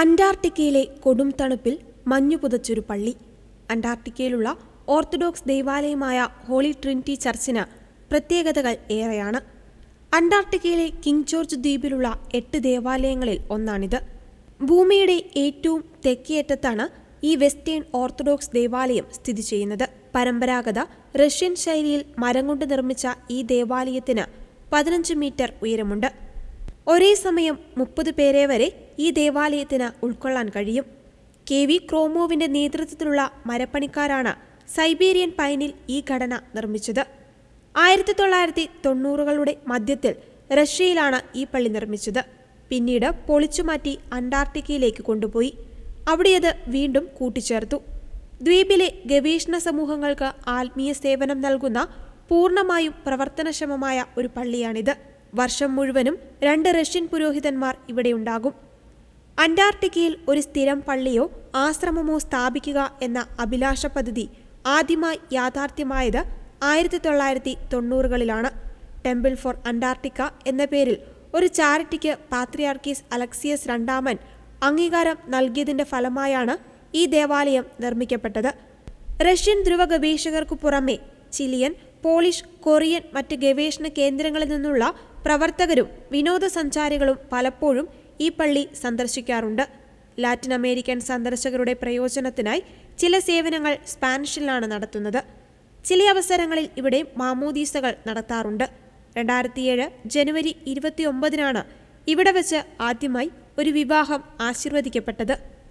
അന്റാർട്ടിക്കയിലെ കൊടും തണുപ്പിൽ മഞ്ഞു പുതച്ചൊരു പള്ളി. അന്റാർട്ടിക്കയിലുള്ള ഓർത്തഡോക്സ് ദേവാലയമായ ഹോളി ട്രിനിറ്റി ചർച്ചിന് പ്രത്യേകതകൾ ഏറെയാണ്. അന്റാർട്ടിക്കയിലെ കിങ് ജോർജ് ദ്വീപിലുള്ള എട്ട് ദേവാലയങ്ങളിൽ ഒന്നാണിത്. ഭൂമിയുടെ ഏറ്റവും തെക്കേയറ്റത്താണ് ഈ വെസ്റ്റേൺ ഓർത്തഡോക്സ് ദേവാലയം സ്ഥിതി ചെയ്യുന്നത്. പരമ്പരാഗത റഷ്യൻ ശൈലിയിൽ മരം കൊണ്ട് നിർമ്മിച്ച ഈ ദേവാലയത്തിന് പതിനഞ്ച് മീറ്റർ ഉയരമുണ്ട്. ഒരേ സമയം മുപ്പത് പേരെ വരെ ഈ ദേവാലയത്തിന് ഉൾക്കൊള്ളാൻ കഴിയും. കെ വി ക്രോമോവിന്റെ നേതൃത്വത്തിലുള്ള മരപ്പണിക്കാരാണ് സൈബീരിയൻ പൈനിൽ ഈ ഘടന നിർമ്മിച്ചത്. ആയിരത്തി തൊള്ളായിരത്തി തൊണ്ണൂറുകളുടെ മധ്യത്തിൽ റഷ്യയിലാണ് ഈ പള്ളി നിർമ്മിച്ചത്. പിന്നീട് പൊളിച്ചുമാറ്റി അന്റാർട്ടിക്കയിലേക്ക് കൊണ്ടുപോയി. അവിടെ അത് വീണ്ടും കൂട്ടിച്ചേർത്തു. ദ്വീപിലെ ഗവേഷണ സമൂഹങ്ങൾക്ക് ആത്മീയ സേവനം നൽകുന്ന പൂർണമായും പ്രവർത്തനക്ഷമമായ ഒരു പള്ളിയാണിത്. വർഷം മുഴുവനും രണ്ട് റഷ്യൻ പുരോഹിതന്മാർ ഇവിടെയുണ്ടാകും അന്റാർട്ടിക്കയിൽ ഒരു സ്ഥിരം പള്ളിയോ ആശ്രമമോ സ്ഥാപിക്കുക എന്ന അഭിലാഷ പദ്ധതി ആദ്യമായി യാഥാർത്ഥ്യമായത് ആയിരത്തി തൊള്ളായിരത്തി തൊണ്ണൂറുകളിലാണ് ടെമ്പിൾ ഫോർ അന്റാർട്ടിക്ക എന്ന പേരിൽ ഒരു ചാരിറ്റിക്ക് പാത്രിയാർക്കീസ് അലക്സിയസ് രണ്ടാമൻ അംഗീകാരം നൽകിയതിന്റെ ഫലമായാണ് ഈ ദേവാലയം നിർമ്മിക്കപ്പെട്ടത്. റഷ്യൻ ധ്രുവ ഗവേഷകർക്കു പുറമെ ചിലിയൻ പോളിഷ് കൊറിയൻ മറ്റ് ഗവേഷണ കേന്ദ്രങ്ങളിൽ നിന്നുള്ള പ്രവർത്തകരും വിനോദസഞ്ചാരികളും പലപ്പോഴും ഈ പള്ളി സന്ദർശിക്കാറുണ്ട്. ലാറ്റിൻ അമേരിക്കൻ സന്ദർശകരുടെ പ്രയോജനത്തിനായി ചില സേവനങ്ങൾ സ്പാനിഷിലാണ് നടത്തുന്നത്. ചില അവസരങ്ങളിൽ ഇവിടെ മാമോദീസകൾ നടത്താറുണ്ട്. രണ്ടായിരത്തിയേഴ് ജനുവരി ഇരുപത്തിയൊമ്പതിനാണ് ഇവിടെ വച്ച് ആദ്യമായി ഒരു വിവാഹം ആശീർവദിക്കപ്പെട്ടത്.